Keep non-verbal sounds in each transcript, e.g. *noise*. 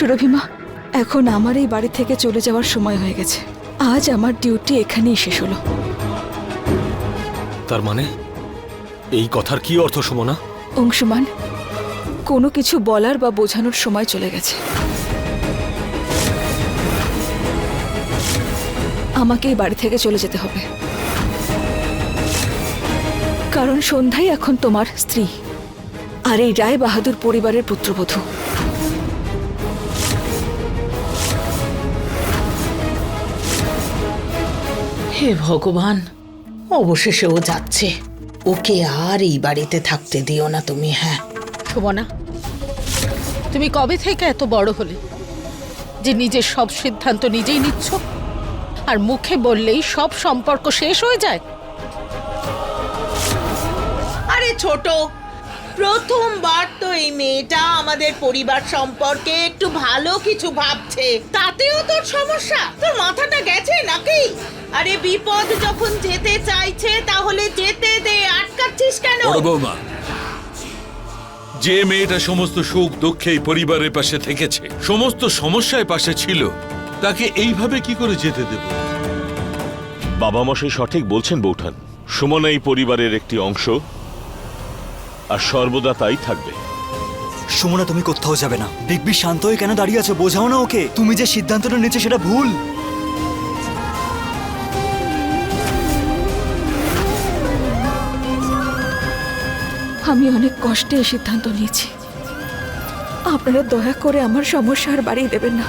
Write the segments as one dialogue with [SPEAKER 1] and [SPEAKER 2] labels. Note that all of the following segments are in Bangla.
[SPEAKER 1] সুরভিমা এখন আমার এই বাড়ি থেকে চলে যাওয়ার সময় হয়ে গেছে। আজ আমার ডিউটি এখানেই শেষ হলো।
[SPEAKER 2] তার মানে এই কথার কি অর্থ সুমনা?
[SPEAKER 1] অংশুমান কোনো কিছু বলার বা বোঝানোর সময় চলে গেছে। আমাকে এই বাড়ি থেকে চলে যেতে হবে। কারণ সন্ধ্যাই এখন তোমার স্ত্রী আর এই রায় বাহাদুর পরিবারের পুত্রবধূ।
[SPEAKER 3] হে ভগবান অবশেষে ও যাচ্ছে। ওকে আর এই বাড়িতে থাকতে দিও না তুমি হ্যাঁ।
[SPEAKER 4] শোভনা তুমি কবে থেকে এত বড় হলে? যে নিজের সব সিদ্ধান্ত নিজেই নিচ্ছ আর মুখে বললেই সব সম্পর্ক শেষ হয়ে যায়?
[SPEAKER 3] আরে ছোট প্রথমবার তো এই মেয়েটা আমাদের পরিবার সম্পর্কে একটু ভালো কিছু ভাবছে। তাতেও তোর সমস্যা? তোর মাথাটা গেছে নাকি? আরে বিপদ যখন যেতে চাইছে তাহলে যেতে দে। আটকাচ্ছিস কেন?
[SPEAKER 5] বড় বৌমা যে মেয়েটা সমস্ত সুখ দুঃখে এই পরিবারের পাশে থেকেছে সমস্ত সমস্যায় পাশে ছিল তাকে এইভাবে কি করে যেতে দেব?
[SPEAKER 6] বাবা মশাই সঠিক বলছেন বৌঠান। সুমন এই পরিবারের একটি অংশ আর সর্বদা তাই থাকবে।
[SPEAKER 7] সুমনা তুমি কোথাও যাবে না। দেখবি শান্ত হয়ে কেন দাঁড়িয়ে আছো? বোঝাও না ওকে। তুমি যে সিদ্ধান্তটা নিয়েছো সেটা ভুল।
[SPEAKER 1] আমি অনেক কষ্টে এই সিদ্ধান্ত নিয়েছি। আপনারা দয়া করে আমার সমস্যা আর বাড়িয়ে দেবেন না।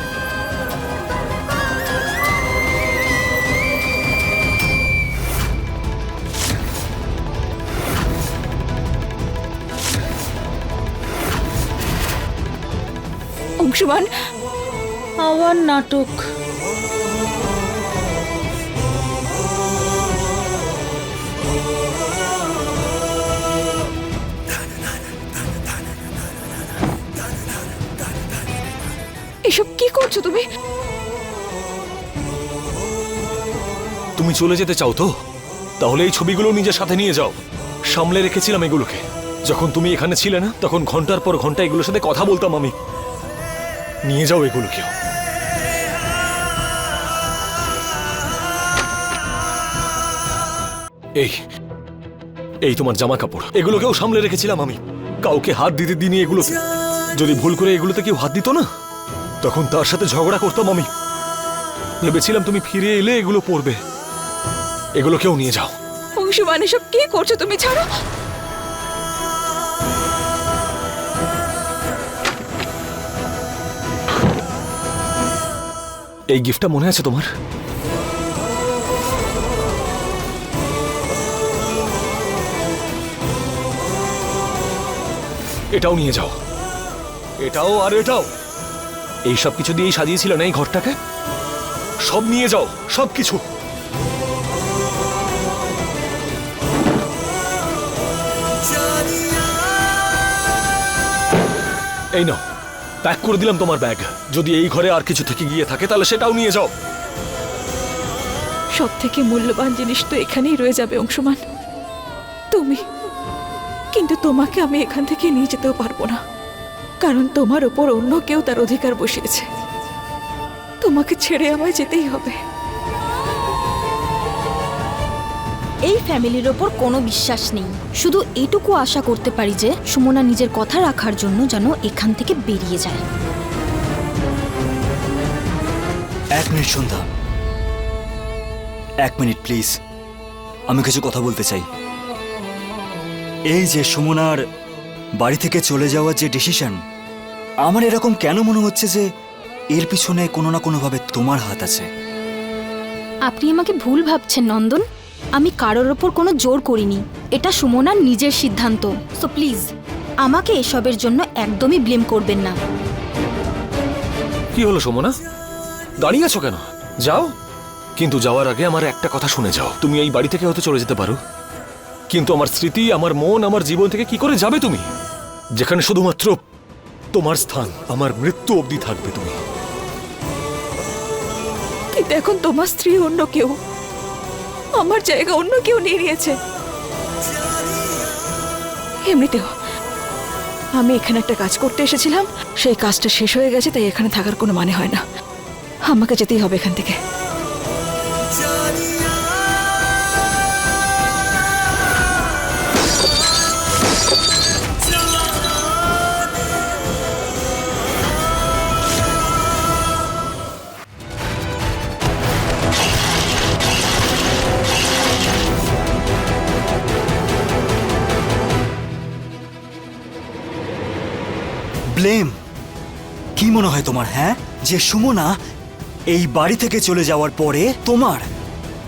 [SPEAKER 1] অংশুমান
[SPEAKER 3] আবার নাটক
[SPEAKER 1] করছ তুমি?
[SPEAKER 2] তুমি চলে যেতে চাও তো? তাহলে এই ছবিগুলো নিজের সাথে নিয়ে যাও। সামলে রেখেছিলাম এগুলোকে। যখন তুমি এখানে ছিলে না, তখন ঘণ্টার পর ঘণ্টা এগুলোর সাথে কথা বলতাম আমি। নিয়ে যাও এগুলোকেও। এই এই তোমার জামা কাপড় এগুলোকেও সামলে রেখেছিলাম আমি। কাউকে হাত দিতে দিইনি এগুলো যদি ভুল করে এগুলোতে কেউ হাত দিত না? তখন তার সাথে ঝগড়া করতাম আমি। ভেবেছিলাম তুমি ফিরে এলে এগুলো পড়বে এগুলোকেও নিয়ে যাও।
[SPEAKER 1] অংশুমান এসব কি করছ তুমি? ছাড়ো!
[SPEAKER 2] এই গিফটটা মনে আছে তোমার? এটাও নিয়ে যাও। এটাও আর এটাও। এই সব কিছু দিয়েই সাজিয়েছিল না এই ঘরটাকে? সব নিয়ে যাও, সব কিছু। এই নাও, প্যাক করে দিলাম তোমার ব্যাগ। যদি এই ঘরে আর কিছু থেকে গিয়ে থাকে, তাহলে সেটাও নিয়ে যাও।
[SPEAKER 1] সব থেকে মূল্যবান জিনিস তো এখানেই রয়ে যাবে, অংশমান। তুমি, কিন্তু তোমাকে আমি এখান থেকে নিয়ে যেতেও পারব না। কারণ তোমার ওপর অন্য কেউ তার অধিকার বসিয়েছে। তোমাকে ছেড়ে আমায় যেতেই হবে।
[SPEAKER 8] এই ফ্যামিলির ওপর কোনো বিশ্বাস নেই। শুধু এটুকু আশা করতে পারি যে সুমনা নিজের কথা রাখার জন্য যেন এখান থেকে বেরিয়ে যায়।
[SPEAKER 7] এক মিনিট সন্ধ্যা। এক মিনিট প্লিজ। আমি কিছু কথা বলতে চাই। এই যে সুমনার বাড়ি থেকে চলে যাওয়ার যে ডিসিশন আমার এরকম কেন মনে হচ্ছে যে এর পিছনে কোনো না কোনোভাবে তোমার হাত আছে?
[SPEAKER 8] আপনি আমাকে ভুল ভাবছেন নন্দন। আমি কারোর ওপর কোনো জোর করিনি। এটা সুমনার নিজের সিদ্ধান্ত। সো প্লিজ আমাকে এসবের জন্য একদমই ব্লেম করবেন না।
[SPEAKER 2] কি হলো সুমনা? দাঁড়িয়ে আছো কেন? যাও। কিন্তু যাওয়ার আগে আমার একটা কথা শুনে যাও। তুমি এই বাড়ি থেকে হয়তো চলে যেতে পারো। কিন্তু আমার স্মৃতি আমার মন আমার জীবন থেকে কি করে যাবে তুমি? যেখানে শুধুমাত্র তোমার স্থান, আমার মৃত্যু অবধি থাকবে তুমি।
[SPEAKER 1] কিন্তু এখন তোমার স্ত্রী অন্য কেউ। আমার জায়গা অন্য কেউ নিয়ে নিয়েছে। এমনিতেও, আমি এখানে একটা কাজ করতে এসেছিলাম। সেই কাজটা শেষ হয়ে গেছে, তাই এখানে থাকার কোনো মানে হয় না। আমাকে যেতেই হবে এখান থেকে।
[SPEAKER 7] হয় তোমার হ্যাঁ? যে সুমনা এই বাড়ি থেকে চলে যাওয়ার পরে তোমার,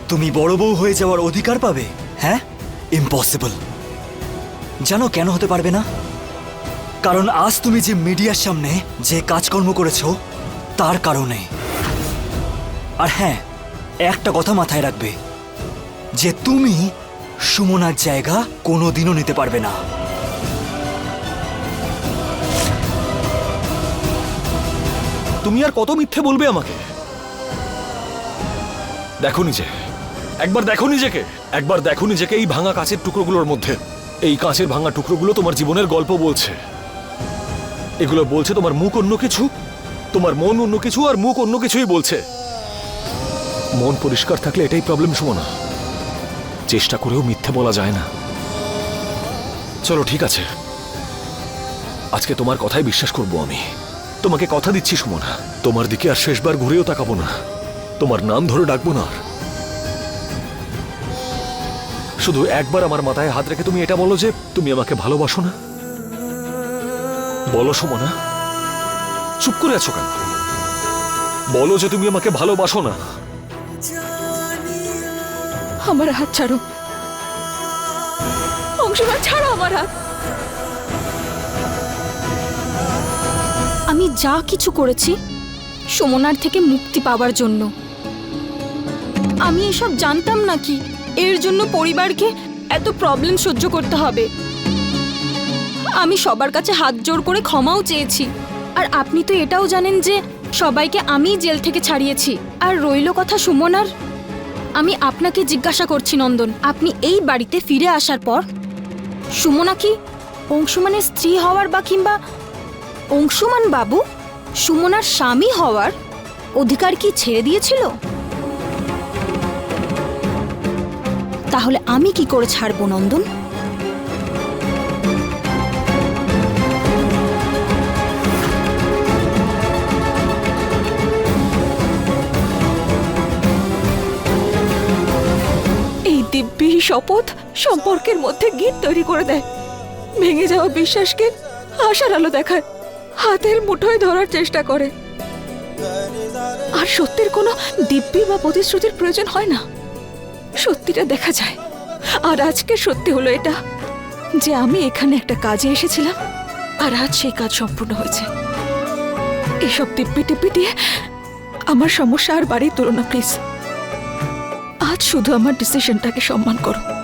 [SPEAKER 7] তুমি বড় বউ হয়ে যাওয়ার অধিকার পাবে হ্যাঁ? ইম্পসিবল জানো কেন হতে পারবে না? কারণ আজ তুমি যে মিডিয়ার সামনে যে কাজকর্ম করেছ, তার কারণে। আর হ্যাঁ একটা কথা মাথায় রাখবে, যে তুমি সুমনার জায়গা কোনোদিনও নিতে পারবে না।
[SPEAKER 2] তুমি আর কত মিথ্যে বলবে আমাকে? দেখো নিজে একবার দেখো নিজেকে। একবার দেখো নিজেকে এই ভাঙা কাঁচের টুকরোগুলোর মধ্যে। এই কাঁচের ভাঙা টুকরোগুলো তোমার জীবনের গল্প বলছে। এগুলো বলছে তোমার মুখ অন্য কিছু, তোমার মন অন্য কিছু আর মুখ অন্য কিছুই বলছে। মন পরিষ্কার থাকলে এটাই প্রবলেম না চেষ্টা করেও মিথ্যে বলা যায় না। চলো, ঠিক আছে। আজকে তোমার কথাই বিশ্বাস করব আমি। তোমাকে কথা দিচ্ছি, সুমনা। তোমার দিকে আর শেষবার ঘুরেও তাকাবো না। তোমার নাম ধরে ডাকবো না আর। শুধু একবার আমার মাথায় হাত রেখে তুমি এটা বলো যে, তুমি আমাকে ভালোবাসো না? বলো, সুমনা। চুপ করে আছো কেন? বলো যে তুমি আমাকে ভালোবাসো না।
[SPEAKER 1] আমার হাত ছাড়ো। অংশমান, ছাড়ো আমার হাত।
[SPEAKER 8] আমি যা কিছু করেছি সুমনার থেকে মুক্তি পাওয়ার জন্য। আমি এসব জানতাম নাকি এর জন্য পরিবারকে এত প্রবলেম সহ্য করতে হবে। আমি সবার কাছে হাত জোর করে ক্ষমাও চেয়েছি। আর আপনি তো এটাও জানেন যে সবাইকে আমি জেল থেকে ছাড়িয়েছি। আর রইল কথা সুমনার, আমি আপনাকে জিজ্ঞাসা করছি নন্দন, আপনি এই বাড়িতে ফিরে আসার পর সুমনা কি অংশুমানের স্ত্রী হওয়ার বা কিংবা অংশুমান বাবু, সুমনার স্বামী হওয়ার অধিকার কি ছেড়ে দিয়েছিল? তাহলে আমি কি করে ছাড়বো নন্দন?
[SPEAKER 1] এই দিব্যি শপথ সম্পর্কের মধ্যে গীত তৈরি করে দেয়। ভেঙে যাওয়া বিশ্বাসকে আশার আলো দেখায়। হাতের মুঠোয় ধরার চেষ্টা করে। আর সত্যের কোনো দিব্যি বা প্রতিশ্রুতির প্রয়োজন হয় না। সত্যিটা দেখা যায়। আর আজকে সত্যি হলো এটা, যে আমি এখানে একটা কাজে এসেছিলাম, আর আজ সেই কাজ সম্পূর্ণ হয়েছে। এসব দিব্যি টিপ্পি দিয়ে আমার সমস্যা আর বাড়ির তুলনা প্লিজ। আজ শুধু আমার ডিসিশনটাকে সম্মান করো।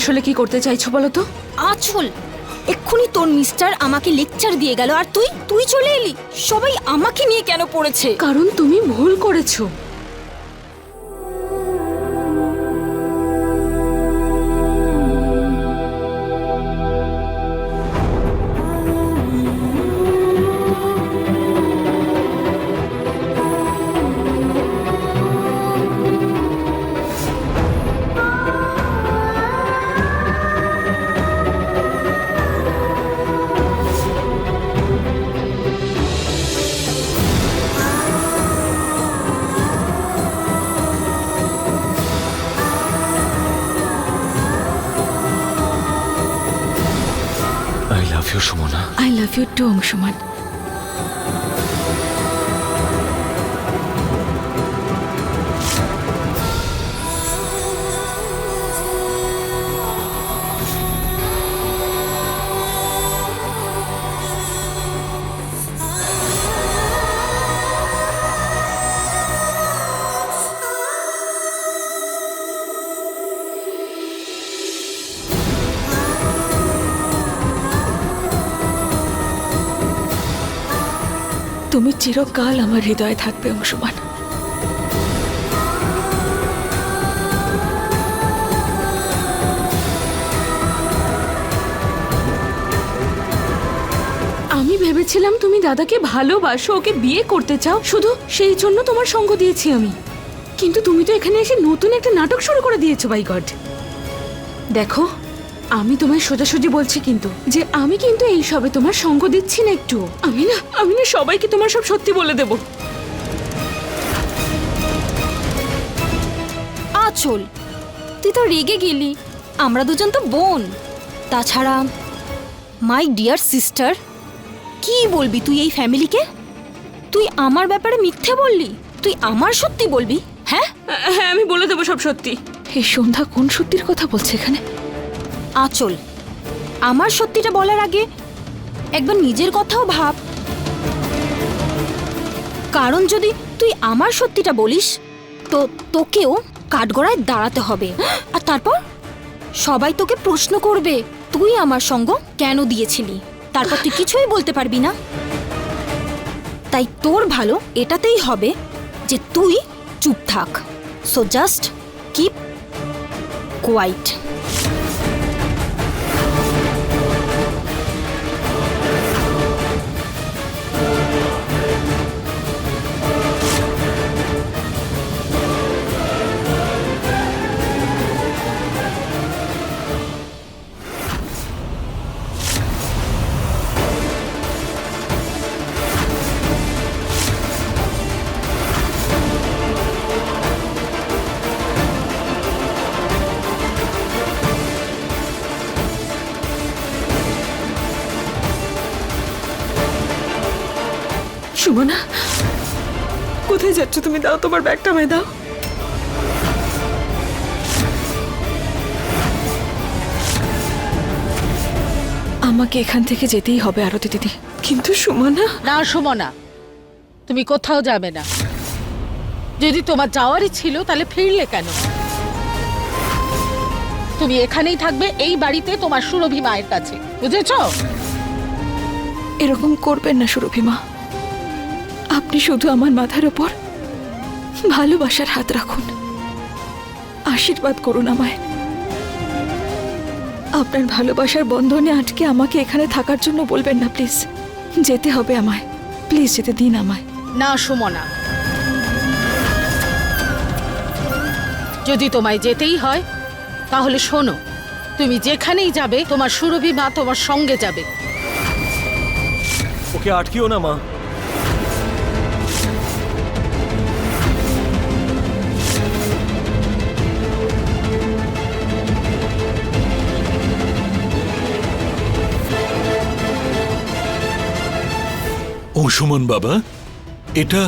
[SPEAKER 8] আসলে কি করতে চাইছো বলো তো? আচল এক্ষুনি তোর মিস্টার আমাকে লেকচার দিয়ে গেল আর তুই তুই চলে এলি? সবাই আমাকে নিয়ে কেন পড়েছে?
[SPEAKER 9] কারণ তুমি ভুল করেছ।
[SPEAKER 2] ইউ
[SPEAKER 1] অংশমান চিরকাল আমার হৃদয়ে থাকবে অংশমান।
[SPEAKER 9] আমি ভেবেছিলাম তুমি দাদাকে ভালোবাসো, ওকে বিয়ে করতে চাও। শুধু সেই জন্য তোমার সঙ্গ দিয়েছি আমি। কিন্তু তুমি তো এখানে এসে নতুন একটা নাটক শুরু করে দিয়েছ বাই গড দেখো আমি তোমায় সোজাসুজি বলছি কিন্তু যে আমি কিন্তু এই সবে তোমার সঙ্গ দিচ্ছি না একটু। আমি না আমি না সবাইকে তোমার সব সত্যি বলে দেবো।
[SPEAKER 8] আচল তুই তো রেগে গেলি। আমরা দুজন তো বোন। তাছাড়া মাই ডিয়ার সিস্টার কি বলবি তুই এই ফ্যামিলিকে? তুই আমার ব্যাপারে মিথ্যে বললি? তুই আমার সত্যি বলবি হ্যাঁ?
[SPEAKER 9] হ্যাঁ আমি বলে দেবো সব সত্যি।
[SPEAKER 1] এই সন্ধ্যা কোন সত্যির কথা বলছে এখানে?
[SPEAKER 8] আচল। আমার সত্যিটা বলার আগে একবার নিজের কথাও ভাব। কারণ যদি তুই আমার সত্যিটা বলিস, তো তোকেও কাঠগড়ায় দাঁড়াতে হবে। আর তারপর? সবাই তোকে প্রশ্ন করবে, তুই আমার সঙ্গ কেন দিয়েছিলি? তারপর তুই কিছুই বলতে পারবি না। তাই তোর ভালো এটাতেই হবে যে তুই চুপ থাক। সো জাস্ট কিপ কোয়াইট
[SPEAKER 1] দাও তোমার ব্যাগটা আমায় দাও। আমাকে এখান থেকে যেতেই হবে আরতি দিদি। কিন্তু সুমনা।
[SPEAKER 4] না সুমনা তুমি কোথাও যাবে না। যদি তোমার যাওয়ারই ছিল তাহলে ফিরলে কেন? তুমি এখানেই থাকবে এই বাড়িতে তোমার সুরভি মায়ের কাছে। বুঝেছ?
[SPEAKER 1] এরকম করবেন না সুরভি মা। আপনি শুধু আমার মাথার ওপর ভালোবাসার হাত রাখুন। আশীর্বাদ করুন আমায়। আপনার ভালোবাসার বন্ধনে আটকে আমাকে এখানে থাকার জন্য বলবেন না প্লিজ। যেতে হবে আমায়। প্লিজ যেতে দিন আমায়।
[SPEAKER 4] না সুমনা। যদি তোমায় যেতেই হয় তাহলে শোনো তুমি যেখানেই যাবে তোমার সুরভি মা তোমার সঙ্গে যাবে।
[SPEAKER 2] ওকে আটকিও না মা।
[SPEAKER 5] অংশুমান বাবা এটা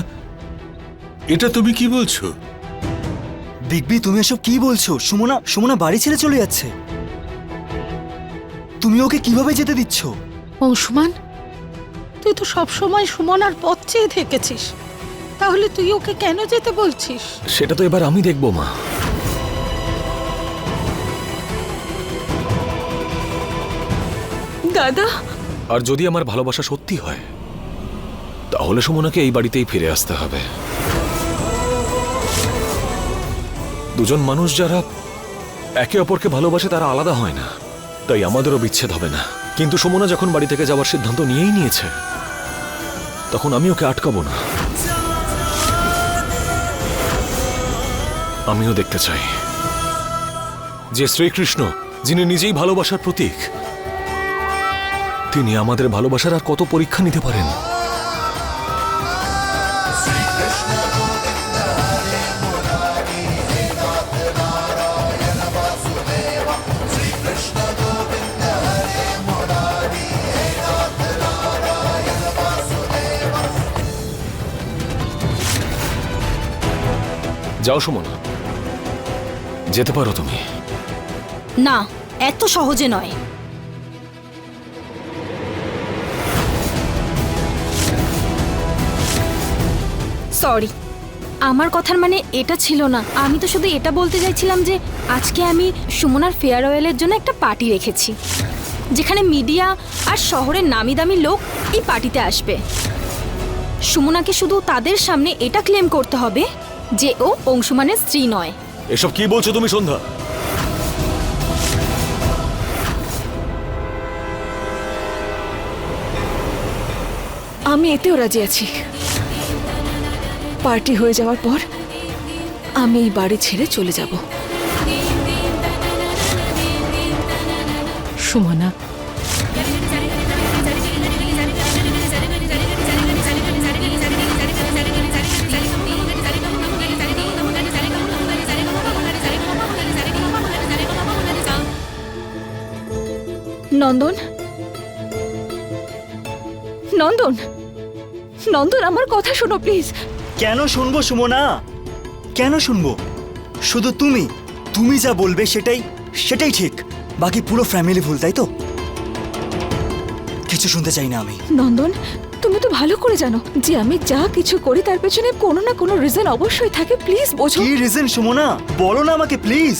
[SPEAKER 5] এটা তুমি কি বলছো?
[SPEAKER 7] বিগবি তুমি এসব কি বলছো? সুমনা সুমনা বাড়ি ছেড়ে চলে যাচ্ছে। তুমি ওকে কীভাবে যেতে দিচ্ছ?
[SPEAKER 4] অংশুমান তুই তো সবসময় সুমনার পথ চেয়ে থেকেছিস। তাহলে তুই ওকে কেন যেতে বলছিস?
[SPEAKER 2] সেটা তো এবার আমি দেখব মা।
[SPEAKER 1] দাদা।
[SPEAKER 2] আর যদি আমার ভালোবাসা সত্যি হয় তাহলে সুমনাকে এই বাড়িতেই ফিরে আসতে হবে। দুজন মানুষ যারা একে অপরকে ভালোবাসে, তারা আলাদা হয় না। তাই আমাদেরও বিচ্ছেদ হবে না। কিন্তু সুমনা যখন বাড়ি থেকে যাওয়ার সিদ্ধান্ত নিয়েই নিয়েছে, তখন আমি ওকে আটকাবো না। আমিও দেখতে চাই যে শ্রীকৃষ্ণ, যিনি নিজেই ভালোবাসার প্রতীক, তিনি আমাদের ভালোবাসার আর কত পরীক্ষা নিতে পারেন? যাও সুমনা। যেতে পারো তুমি।
[SPEAKER 8] না, এত সহজে নয়। সরি, আমার কথার মানে এটা ছিল না। আমি তো শুধু এটা বলতে চাইছিলাম যে, আজকে আমি সুমনার ফেয়ারওয়েলের জন্য একটা পার্টি রেখেছি, যেখানে মিডিয়া আর শহরের নামি দামি লোক এই পার্টিতে আসবে। সুমনাকে শুধু তাদের সামনে এটা ক্লেম করতে হবে যে ও অংশুমানের স্ত্রী নয়।
[SPEAKER 2] এসব কি বলছো তুমি সন্ধ্যা?
[SPEAKER 1] আমি এতেও রাজি আছি। পার্টি হয়ে যাওয়ার পর আমি এই বাড়ি ছেড়ে চলে যাব।
[SPEAKER 4] সুমনা
[SPEAKER 1] নন্দন? নন্দন? নন্দন আমার কথা শোনো প্লিজ।
[SPEAKER 7] কেন শুনব সুমনা? কেন শুনব? শুধু তুমি তুমি যা বলবে সেটাই সেটাই ঠিক। বাকি পুরো ফ্যামিলি ভুল তাই তো? কিছু শুনতে চাই না আমি।
[SPEAKER 1] নন্দন তুমি তো ভালো করে জানো যে আমি যা কিছু করি তার পেছনে কোনো না কোনো রিজন অবশ্যই থাকে। প্লিজ বোঝো।
[SPEAKER 7] কি রিজন সুমনা? বলো না আমাকে প্লিজ।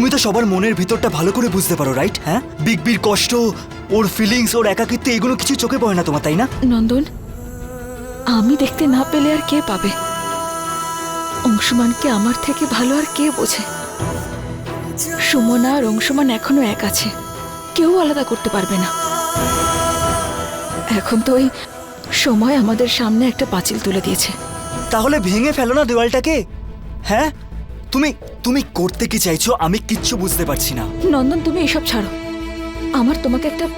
[SPEAKER 7] তুমি তো সবার মনের ভিতরটা ভালো করে বুঝতে পারো রাইট হ্যাঁ? বিগ বির কষ্ট ওর ফিলিংস ওর একাকিত্ব এগুলো কিছু চোখে পড়ে না তোমার তাই না?
[SPEAKER 1] নন্দন আমি দেখতে না পেলে আর কে পাবে? অংশুমানকে আমার থেকে ভালো আর কে বোঝে? সুমনা আর অংশুমান এখনও এক আছে। কেউ আলাদা করতে পারবে না। এখন তো ওই সময় আমাদের সামনে একটা পাঁচিল তুলে দিয়েছে।
[SPEAKER 7] তাহলে ভেঙে ফেলো না দেওয়ালটাকে। হ্যাঁ? তুমি তুমি করতে কি চাইছো আমি কিচ্ছু বুঝতে পারছি না।
[SPEAKER 1] নন্দন, তুমি এসব ছাড়ো। আমার তোমাকে একটা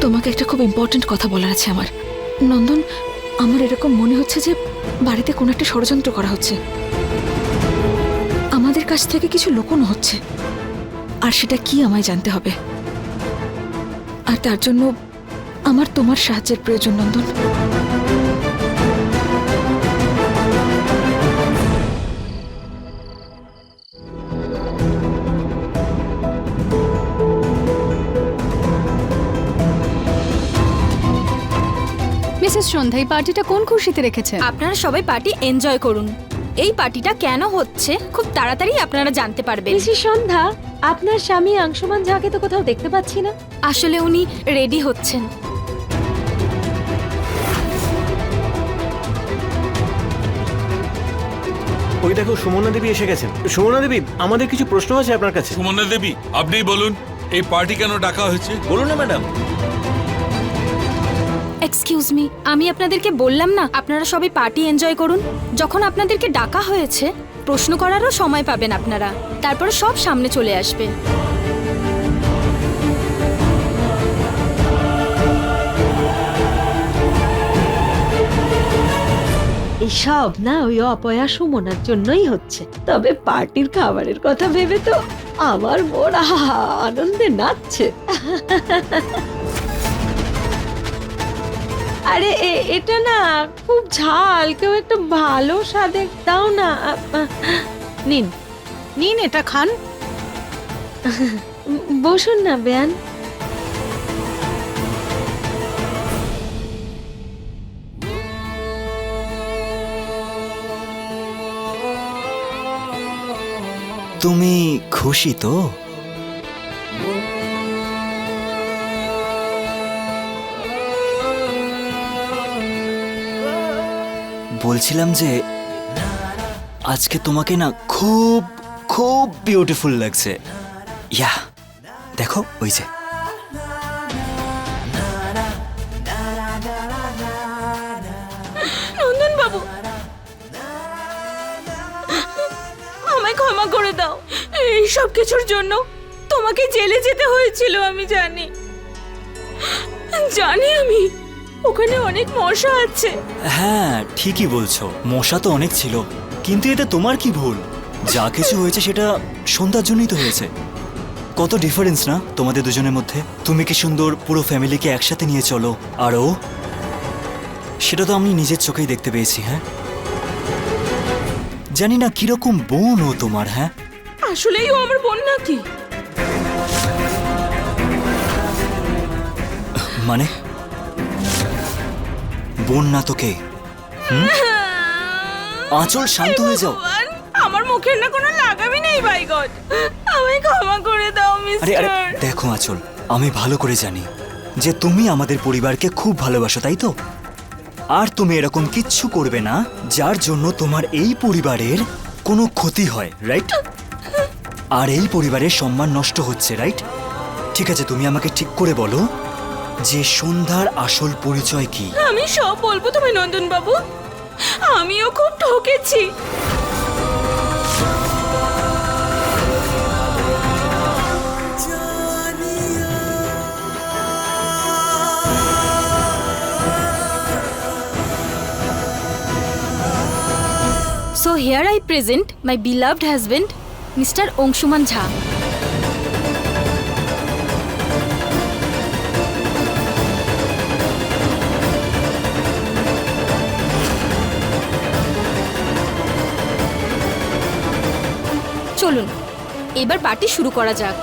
[SPEAKER 1] তোমাকে একটা খুব ইম্পর্ট্যান্ট কথা বলার আছে আমার। নন্দন, আমার এরকম মনে হচ্ছে যে বাড়িতে কোনো একটা ষড়যন্ত্র করা হচ্ছে। আমাদের কাছ থেকে কিছু লুকোনো হচ্ছে। আর সেটা কি আমায় জানতে হবে? আর তার জন্য আমার তোমার সাহায্যের প্রয়োজন, নন্দন।
[SPEAKER 10] মিসেস সন্ধ্যা এই পার্টিটা কোন খুশিতে রেখেছেন?
[SPEAKER 8] আপনারা সবাই পার্টি এনজয় করুন। এই পার্টিটা কেন হচ্ছে খুব তাড়াতাড়ি আপনারা জানতে পারবেন।
[SPEAKER 9] মিসেস সন্ধ্যা আপনার স্বামী আংশমান ঝাকে তো কোথাও দেখতে পাচ্ছি না।
[SPEAKER 8] আসলে উনি রেডি হচ্ছেন।
[SPEAKER 11] ওই দেখো সুমনা দেবী এসে গেছেন। সুমনা দেবী আমাদের কিছু প্রশ্ন আছে আপনার কাছে?
[SPEAKER 5] সুমনা দেবী আপনিই বলুন এই পার্টি কেন ডাকা হয়েছে?
[SPEAKER 11] বলুন না ম্যাডাম।
[SPEAKER 8] এক্সকিউজ মি আমি আপনাদেরকে বললাম না, আপনারা সবাই পার্টি এনজয় করুন। যখন আপনাদেরকে ডাকা হয়েছে, প্রশ্ন করারও সময় পাবেন আপনারা। তারপর সব সামনে চলে আসবে।
[SPEAKER 9] এসব না ওই অপয়া সুমনার জন্যই হচ্ছে। তবে পার্টির খাবারের কথা ভেবে তো আমার আহা, আনন্দে নাচছে। *laughs* আরে এ- এটা না খুব ঝাল কেউ একটা ভালো স্বাদের দাও না।
[SPEAKER 4] নিন। নিন এটা খান।
[SPEAKER 9] বসুন না বেয়ান।
[SPEAKER 7] তুমি খুশি তো? বলছিলাম যে আজকে তোমাকে না খুব খুব বিউটিফুল লাগছে। ইয়া, দেখো, ওই যে।
[SPEAKER 1] নন্দন বাবু, আমায় ক্ষমা করে দাও। এই সব কিছুর জন্য তোমাকে জেলে যেতে হয়েছিল, আমি জানি। জানি আমি। ওখানে অনেক মশা আছে।
[SPEAKER 7] হ্যাঁ ঠিকই বলছো। মশা তো অনেক ছিল। কিন্তু এতে তোমার কি ভুল? যা কিছু হয়েছে সেটা সন্ধ্যার জন্যই তো হয়েছে। কত ডিফারেন্স না তোমাদের দুজনের মধ্যে? তুমি কি সুন্দর পুরো ফ্যামিলিকে একসাথে নিয়ে চলো? আর ও? সেটা তো আমি নিজের চোখেই দেখতে পেয়েছি হ্যাঁ? জানি না কীরকম বোন ও তোমার হ্যাঁ?
[SPEAKER 1] আসলেই ও আমার বোন নাকি?
[SPEAKER 7] মানে? বোন না তো কে হুম? আঁচল শান্ত হয়ে যাও।
[SPEAKER 1] আমার মুখের না কোনো লাগামই নেই বাই গড আমায় ক্ষমা করে দাও
[SPEAKER 7] আরে আরে দেখো আঁচল আমি ভালো করে জানি যে তুমি আমাদের পরিবারকে খুব ভালোবাসো তাই তো? আর তুমি এরকম কিচ্ছু করবে না যার জন্য তোমার এই পরিবারের কোনো ক্ষতি হয় রাইট আর এই পরিবারের সম্মান নষ্ট হচ্ছে রাইট ঠিক আছে তুমি আমাকে ঠিক করে বলো যে সন্ধ্যার আসল পরিচয় কি?
[SPEAKER 9] আমি সব বলব তোমায় নন্দন বাবু আমিও খুব ঠকেছি।
[SPEAKER 8] So here I present my beloved husband mister Anshuman Jha এবার পার্টি শুরু করা যাক।